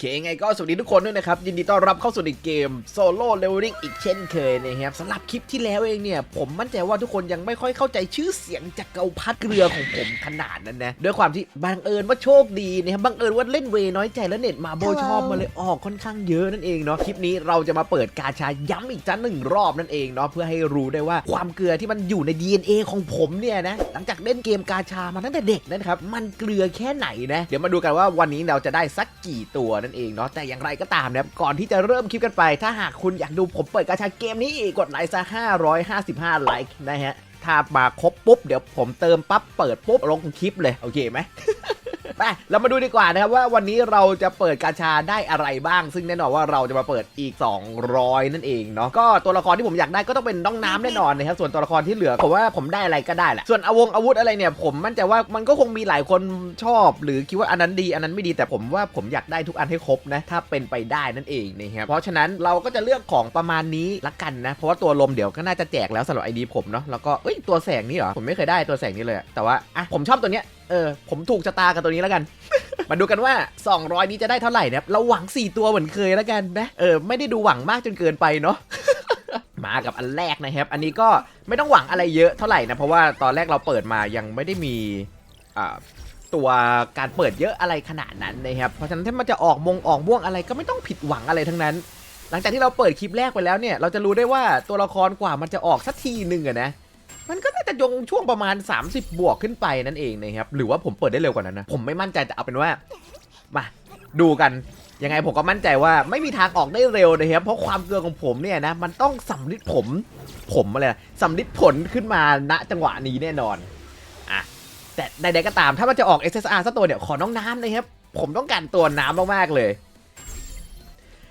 เคไงก็สวัสดีทุกคนด้วยนะครับ ยินดีต้อนรับเข้าสู่ในเกมโซโล่เลเวลลิ่งอีกเช่นเคยนะครับสำหรับคลิปที่แล้วเองเนี่ย ผมมั่นใจว่าทุกคนยังไม่ค่อยเข้าใจชื่อเสียงจากเกาพัดเกลือของผมขนาดนั้นนะด้วยความที่บังเอิญว่าโชคดีนะครับบังเอิญว่าเล่นเวน้อยใจแล้วเน็ตมาโบชอบมาเลยออกค่อนข้างเยอะนั่นเองเนาะคลิปนี้เราจะมาเปิดกาชาย้ำอีกจันหนึ่งรอบนั่นเองเนาะเพื่อให้รู้ได้ว่าความเกลือที่มันอยู่ใน DNA ของผมเนี่ยนะหลังจากเล่นเกมกาชามาตั้งแต่เด็กนะครับมันเกลือแค่ไหนนะเดี๋ยวมาดูกันว่าวันนี้เราจะได้สักกี่ตัวนั่นเองเนาะแต่อย่างไรก็ตามนะครับก่อนที่จะเริ่มคลิปกันไป ถ้าหากคุณอยากดูผมเปิดกาชาเกมนี้อีกกดไลค์ซะ555 ไลค์นะฮะถ้ามาครบปุ๊บเดี๋ยวผมเติมปั๊บเปิดปุ๊บลงคลิปเลยโอเคไหม ไปเรามาดูดีกว่านะครับว่าวันนี้เราจะเปิดกาชาได้อะไรบ้าง ซึ่งแน่นอนว่าเราจะมาเปิดอีก 200 นั่นเองเนาะก็ตัวละครที่ผมอยากได้ก็ต้องเป็นน้องน้ำแน่นอนนะครับส่วนตัวละครที่เหลือผมว่าผมได้อะไรก็ได้แหละส่วนอาวงอาวุธอะไรเนี่ยผมมั่นใจว่ามันก็คงมีหลายคนชอบ หรือคิดว่าอันนั้นดีอันนั้นไม่ดีแต่ผมว่าผมอยากได้ทุกอันให้ครบนะถ้าเป็นไปได้นั่นเองนะครับเพราะฉะนั้นเราก็จะเลือกของประมาณนี้ละกันนะเพราะว่าตัวลมเดี๋ยวก็น่าจะแจกแล้วสำหรับไอดีผมเนาะแล้วก็เอ้ยตัวแสงนี่เหรอผมไม่เคยได้ตัวแสงนี้เลยแต่ว่าอะผมชอบตัวเนี้ย เออ ผมถูกชะตากับตัวนี้แล้วกัน มาดูกันว่า 200 นี้จะได้เท่าไหร่นะครับเราหวัง 4 ตัวเหมือนเคยแล้วกันนะ เออ ไม่ได้ดูหวังมากจนเกินไปเนาะมากับอันแรกนะครับ อันนี้ก็ไม่ต้องหวังอะไรเยอะเท่าไหร่นะ เพราะว่าตอนแรกเราเปิดมายังไม่ได้มีตัวการเปิดเยอะอะไรขนาดนั้นนะครับ เพราะฉะนั้นถ้ามันจะออกมงออกม่วงอะไรก็ไม่ต้องผิดหวังอะไรทั้งนั้น หลังจากที่เราเปิดคลิปแรกไปแล้วเนี่ย เราจะรู้ได้ว่าตัวละครกว่ามันจะออกสักทีหนึ่งอะนะ มันก็น่าจะยงช่วงประมาณ 30 บวกขึ้นไปนั่นเองนะครับ หรือว่าผมเปิดได้เร็วกว่านั้นนะ ผมไม่มั่นใจแต่เอาเป็นว่า มาดูกัน ยังไงผมก็มั่นใจว่าไม่มีทางออกได้เร็วนะครับ เพราะความเกลือของผมเนี่ยนะ มันต้องสำลิดผม ผมอะไรนะสำลิดผลขึ้นมาณจังหวะนี้แน่นอน อะ แต่ใดๆก็ตามถ้ามันจะออก SSR สักตัวเนี่ย ขอน้องน้ำนะครับ ผมต้องการตัวน้ำมากๆเลย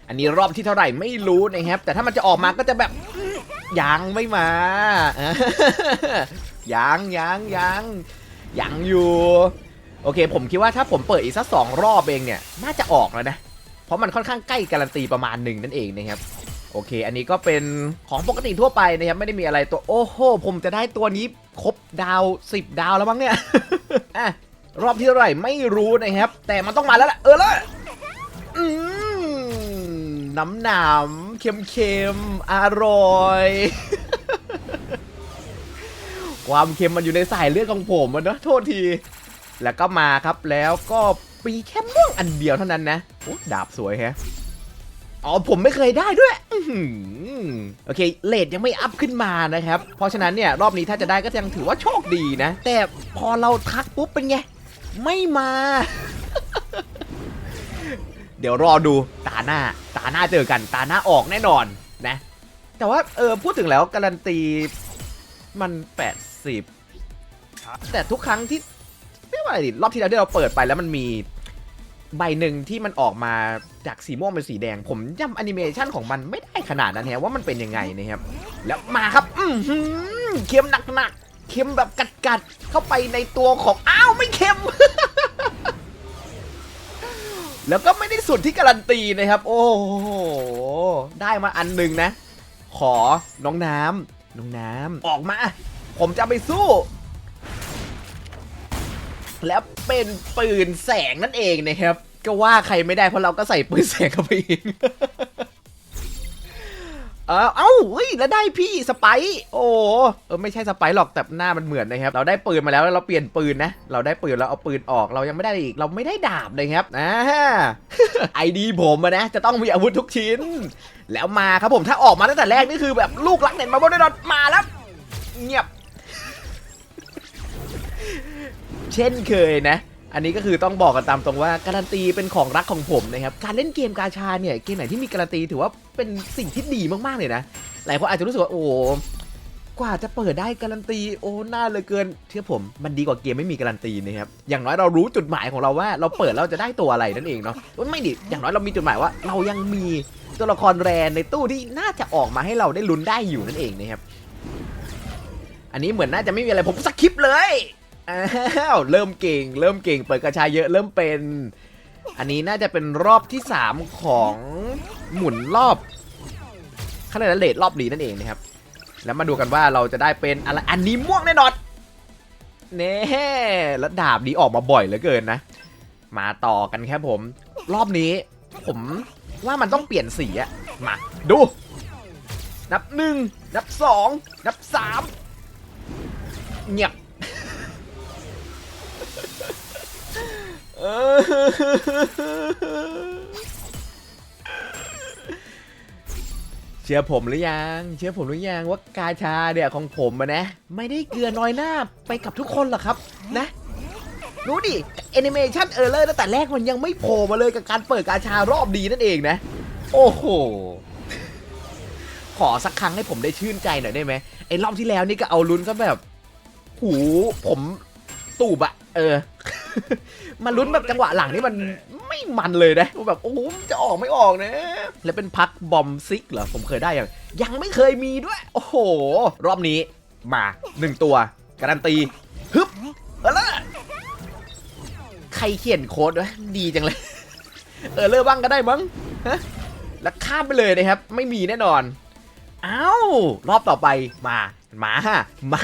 อันนี้รอบที่เท่าไหร่ไม่รู้นะครับ แต่ถ้ามันจะออกมาก็จะแบบ ยังไม่มายังยังยังยังอยู่ โอเค ผมคิดว่าถ้าผมเปิดอีกสักสองรอบเองเนี่ย น่าจะออกแล้วนะ เพราะมันค่อนข้างใกล้การันตีประมาณหนึ่งนั่นเองนะครับ โอเค อันนี้ก็เป็นของปกติทั่วไปนะครับ ไม่ได้มีอะไรตัว โอ้โห ผมจะได้ตัวนี้ครบดาว 10 ดาวแล้วมั้งเนี่ยอะรอบที่เท่าไหร่ไม่รู้นะครับ แต่มันต้องมาแล้วล่ะ เออละอืมน้ำหนำ เค็มเค็มๆอร่อย ความเค็มมันอยู่ในสายเลือดของผมมันนะโทษที แล้วก็มาครับแล้วก็ปีแค่ม่วงอันเดียวเท่านั้นนะโอ้ดาบสวยแฮะอ๋อผมไม่เคยได้ด้วยโอเคเลทยังไม่อัพขึ้นมานะครับ เพราะฉะนั้นเนี่ยรอบนี้ถ้าจะได้ก็ยังถือว่าโชคดีนะ แต่พอเราทักปุ๊บเป็นไง ไม่มา เดี๋ยวรอดูาหน้า ตาหน้าเจอกัน ตาหน้าออกแน่นอนนะ แต่ว่าเออพูดถึงแล้วการันตีมัน 80 แต่ทุกครั้งที่เรียกว่าอะไรดิรอบที่แล้วที่เราเปิดไปแล้วมันมีใบหนึ่งที่มันออกมาจากสีม่วงเป็นสีแดง ผมจำแอนิเมชันของมันไม่ได้ขนาดนั้นแฮะว่ามันเป็นยังไงนะครับ แล้วมาครับ อือหือเค็มหนักๆเค็มแบบกัดๆเข้าไปในตัวของอ้าวไม่เค็ม แล้วก็ไม่ได้สุดที่การันตีนะครับ โอ้โห ได้มาอันหนึ่งนะ ขอน้องน้ำน้องน้ำออกมา ผมจะไปสู้ แล้วเป็นปืนแสงนั่นเองนะครับ ก็ว่าใครไม่ได้เพราะเราก็ใส่ปืนแสงเข้าไปเอง เออเอ้าเฮ้ยแล้วได้พี่สไปซ์โอ้เออไม่ใช่สไปซ์หรอกแต่หน้ามันเหมือนนะครับ เราได้ปืนมาแล้วแล้วเราเปลี่ยนปืนนะ เราได้ปืนแล้วเอาปืนออกเรายังไม่ได้อีกเราไม่ได้ดาบเลยครับอ่าไอดีผมนะจะต้องมีอาวุธทุกชิ้น แล้วมาครับผมถ้าออกมาตั้งแต่แรกนี่คือแบบลูกรักเน็ตมาบนได้ดอมาแล้ว เงียบ เช่นเคยนะ อันนี้ก็คือต้องบอกกันตามตรงว่าการันตีเป็นของรักของผมนะครับ การเล่นเกมกาชาเนี่ยเกมไหนที่มีการันตีถือว่าเป็นสิ่งที่ดีมากๆเลยนะ หลายคนอาจจะรู้สึกว่าโอ้กว่าจะเปิดได้การันตีโอ้น่าเลยเกินเชื่อผมมันดีกว่าเกมไม่มีการันตีนะครับอย่างน้อยเรารู้จุดหมายของเราว่าเราเปิดเราจะได้ตัวอะไรนั่นเองเนาะไม่ดิอย่างน้อยเรามีจุดหมายว่า เรายังมีตัวละครแรนในตู้ที่น่าจะออกมาให้เราได้ลุ้นได้อยู่นั่นเองนะครับอันนี้เหมือนน่าจะไม่มีอะไรผมสคิปเลย อ้าวเริ่มเก่ง เริ่มเก่ง เปิดกระชายเยอะเริ่มเป็น อันนี้น่าจะเป็นรอบที่ 3 ของหมุนรอบขนาดเลทรอบลีนั่นเองนะครับ แล้วมาดูกันว่าเราจะได้เป็นอะไรอันนี้ม่วงแน่นอนเน่แล้วดาบนี้ออกมาบ่อยเหลือเกินนะ มาต่อกันครับผม รอบนี้ ผมว่ามันต้องเปลี่ยนสีอะมาดู นับหนึ่งนับสองนับสามเงียบ เชื่อผมหรือยัง เชื่อผมหรือยังว่ากาชาเนี่ยของผมอะนะ ไม่ได้เกลือน้อยหน้าไปกับทุกคนหรอกครับ นะรู้ดิแอนิเมชันเออร์เลอร์ตั้งแต่แรกมันยังไม่โผล่มาเลยกับการเปิดกาชารอบดีนั่นเองนะ โอ้โห ขอสักครั้งให้ผมได้ชื่นใจหน่อยได้ไหมไอ้รอบที่แล้วนี่ก็เอาลุ้นซะแบบ หูผมตูบอะเออ มาลุ้นแบบจังหวะหลังนี่มันไม่มันเลยนะแบบโอ้โหจะออกไม่ออกนะ แล้วเป็นพักบอมซิกเหรอ ผมเคยได้ยังยังไม่เคยมีด้วย โอ้โห รอบนี้มาหนึ่งตัว การันตีฮึบเอาละใครเขียนโค้ดวะดีจังเลย เออเลิกบ้างก็ได้มั้งฮะแล้วข้ามไปเลยนะครับ ไม่มีแน่นอนอ้าวรอบต่อไปมา มา มา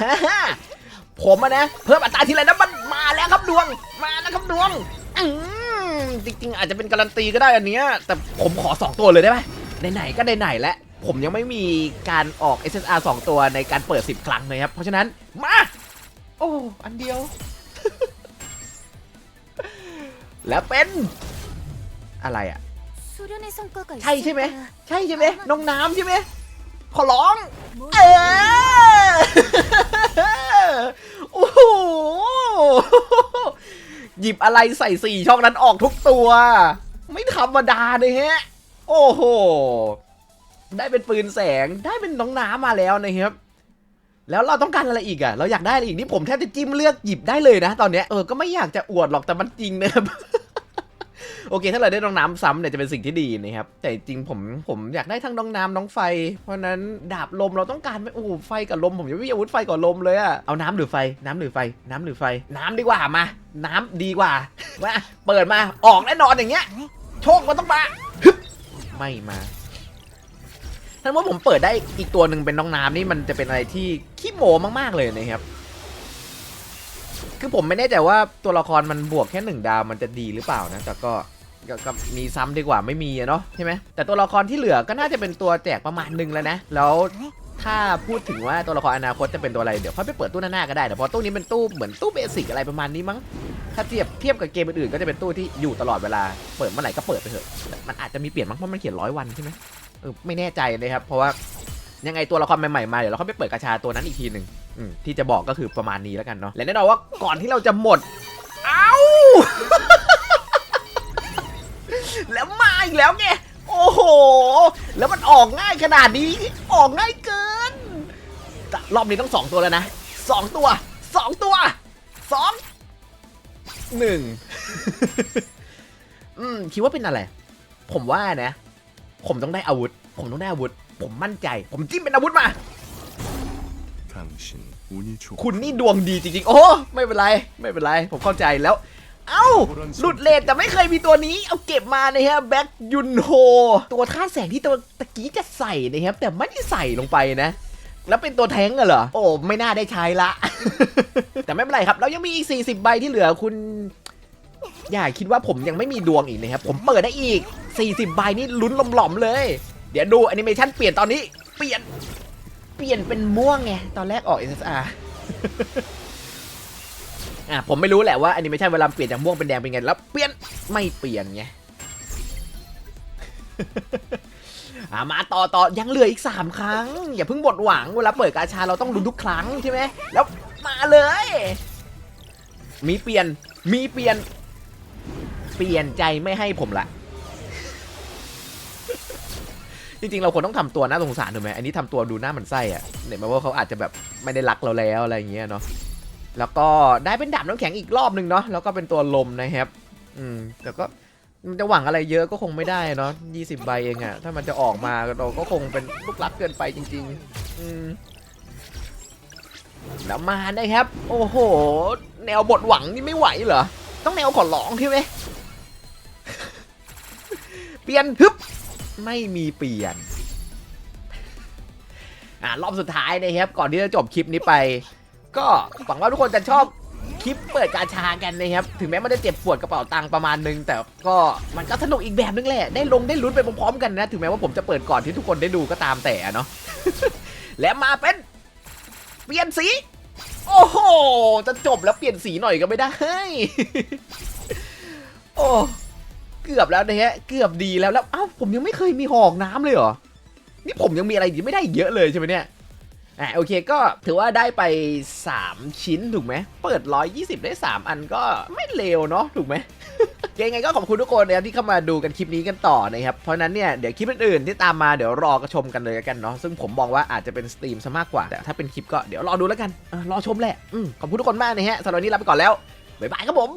ผมอะนะเพิ่มอัตราทีไรนะมันมาแล้วครับดวง มาแล้วครับดวงอืมจริงๆ อาจจะเป็นการันตีก็ได้อันเนี้ยแต่ผมขอ 2 ตัวเลยได้ไหมไหนๆก็ไหนๆแล้วผมยังไม่มีการออก SSR 2 ตัวในการเปิด 10 ครั้งนะครับ เพราะฉะนั้น มา โอ้ อันเดียว แล้วเป็น อะไรอะใช่ใช่ไหม ใช่ใช่ไหมน้องน้ำใช่ไหมขอร้อง เออ โอ้โห หยิบอะไรใส่สี่ช่องนั้นออกทุกตัว ไม่ธรรมดาเลยฮะ โอ้โห ได้เป็นปืนแสง ได้เป็นน้องน้ำมาแล้วนะครับ แล้วเราต้องการอะไรอีกอะเราอยากได้อะไรอีกนี่ผมแทบจะจิ้มเลือกหยิบได้เลยนะ ตอนเนี้ย เออ ก็ไม่อยากจะอวดหรอกแต่มันจริงนะครับ โอเคถ้าเราได้น้องน้ำซ้ำเนี่ยจะเป็นสิ่งที่ดีนะครับแต่จริงผมผมอยากได้ทั้งน้องน้ำน้องไฟ เพราะนั้นดาบลมเราต้องการไหมโอ้ไฟกับลมผมยังไม่มีอาวุธไฟกับลมเลยอะเอาน้ำหรือไฟน้ำหรือไฟ น้ำหรือไฟ น้ำดีกว่ามา น้ำดีกว่ามาเปิดมาออกแน่นอนอย่างเงี้ยโชคมันต้องมาไม่มาถ้าว่าผมเปิดได้อีกตัวหนึ่งเป็นน้องน้ำนี่มันจะเป็นอะไรที่ขี้โมมากๆเลยนะครับ คือผมไม่แน่ใจว่าตัวละครมันบวกแค่หนึ่งดาวมันจะดีหรือเปล่านะแต่ก็ ก็ก็มีซ้ำดีกว่าไม่มีอะเนาะใช่ไหมแต่ตัวละครที่เหลือก็น่าจะเป็นตัวแจกประมาณหนึ่งแล้วนะ แล้วถ้าพูดถึงว่าตัวละครอนาคตจะเป็นตัวอะไรเดี๋ยวค่อยไปเปิดตู้หน้าๆก็ได้แต่พราะตู้นี้เป็นตู้เหมือนตู้เบสิกอะไรประมาณนี้มั้งถ้าเทียบเทียบกับเกมอื่นๆก็จะเป็นตู้ที่อยู่ตลอดเวลาเปิดเมื่อไหร่ก็เปิดไปเถอะมันอาจจะมีเปลี่ยนมั้งเพราะมันเขียนร้อยวันใช่ไหมเออไม่แน่ใจเลยครับเพราะว่ายังไงตัวละครใหม่ๆมาเดี๋ยวเราค่อยไปเปิดกระชาตัวนั้นอีกทีหนึ่งที่จะบอกก็คือประมาณนี้แล้วกันเนาะและแน่นอนว่าก่อนที่เราจะหมดเอ้า แล้วมาอีกแล้วไงโอ้โห แล้วมันออกง่ายขนาดนี้ ออกง่ายเกิน รอบนี้ต้องสองตัวแล้วนะสองตัวสองตัวสองหนึ่งอืมคิดว่าเป็นอะไร ผมว่านะ ผมต้องได้อาวุธ ผมต้องได้อาวุธ ผมมั่นใจ ผมจิ้มเป็นอาวุธมาคุณนี่ดวงดีจริงๆ โอ้ ไม่เป็นไร ไม่เป็นไร ผมเข้าใจแล้ว เอ้า หลุดเลทแต่ไม่เคยมีตัวนี้ เอาเก็บมานะฮะแบ็กยุนโฮตัวท่าแสงที่ตัวตะกี้จะใส่นะครับ แต่ไม่ได้ใส่ลงไปนะ แล้วเป็นตัวแท้งอะเหรอ โอ้ไม่น่าได้ใช้ละ แต่ไม่เป็นไรครับ เรายังมีอีก 40 ใบที่เหลือคุณ อย่าคิดว่าผมยังไม่มีดวงอีกนะครับ ผมเปิดได้อีก 40 ใบนี่ลุ้นหล่อมๆเลย เดี๋ยวดูแอนิเมชันเปลี่ยนตอนนี้ เปลี่ยน เปลี่ยนเป็นม่วงไง ตอนแรกออก SSR อะผมไม่รู้แหละว่าแอนิเมชันเวลาเปลี่ยนจากม่วงเป็นแดงเป็นไงแล้วเปลี่ยนไม่เปลี่ยนไงอะมาต่อต่อยังเหลืออีก 3 ครั้ง อย่าเพิ่งหมดหวังเวลาเปิดกาชาเราต้องลุ้นทุกครั้งใช่ไหมแล้วมาเลย มีเปลี่ยนมีเปลี่ยน เปลี่ยนใจไม่ให้ผมละจริงๆ เราควรต้องทำตัวน่าสงสารถูกไหมอันนี้ทำตัวดูหน้ามันไส้อะเนี่ยมาว่าเขาอาจจะแบบไม่ได้รักเราแล้วอะไรอย่างเงี้ยเนาะ แล้วก็ได้เป็นดาบน้ำแข็งอีกรอบหนึ่งเนาะแล้วก็เป็นตัวลมนะครับ อืมแต่ก็มันจะหวังอะไรเยอะก็คงไม่ได้เนาะยี่สิบใบเองอะถ้ามันจะออกมาเราก็คงเป็นลูกรักเกินไปจริง ๆ อืมแล้วมานะครับ โอ้โห แนวบทหวังนี่ไม่ไหวเหรอ ต้องแนวขอร้องใช่ไหมเปลี่ยนฮึบไม่มีเปลี่ยนอ่ารอบสุดท้ายนะครับ ก่อนที่จะจบคลิปนี้ไป ก็หวังว่าทุกคนจะชอบคลิปเปิดกาชากันนะครับ ถึงแม้มันจะเจ็บปวดกระเป๋าตังค์ประมาณนึง แต่ก็มันก็สนุกอีกแบบนึงแหละ ได้ลงได้ลุ้นไปพร้อมๆกันนะ ถึงแม้ว่าผมจะเปิดก่อนที่ทุกคนได้ดูก็ตามแต่เนาะ และมาเป็นเปลี่ยนสี โอ้โห จะจบแล้วเปลี่ยนสีหน่อยก็ไม่ได้ โอ้เกือบแล้วนะฮะ เกือบดีแล้วแล้วอ้าวผมยังไม่เคยมีหอกน้ำเลยเหรอ นี่ผมยังมีอะไรที่ไม่ได้เยอะเลยใช่ไหมเนี่ย อะโอเคก็ถือว่าได้ไป 3 ชิ้นถูกไหม เปิด 120 ได้ 3 อันก็ไม่เลวเนาะถูกไหมยังไงก็ขอบคุณทุกคนนะครับที่เข้ามาดูกันคลิปนี้กันต่อนะครับ เพราะนั้นเนี่ย เดี๋ยวคลิปอื่นๆที่ตามมาเดี๋ยวรอกระชมกันเลยกันเนาะซึ่งผมมองว่าอาจจะเป็นสตรีมซะมากกว่า แต่ถ้าเป็นคลิปก็เดี๋ยวรอดูแล้วกันเออรอชมแหละอืขอบคุณทุกคนมากนะฮะสำหรับวันนี้ลาไปก่อนแล้วบ๊ายบายครับผม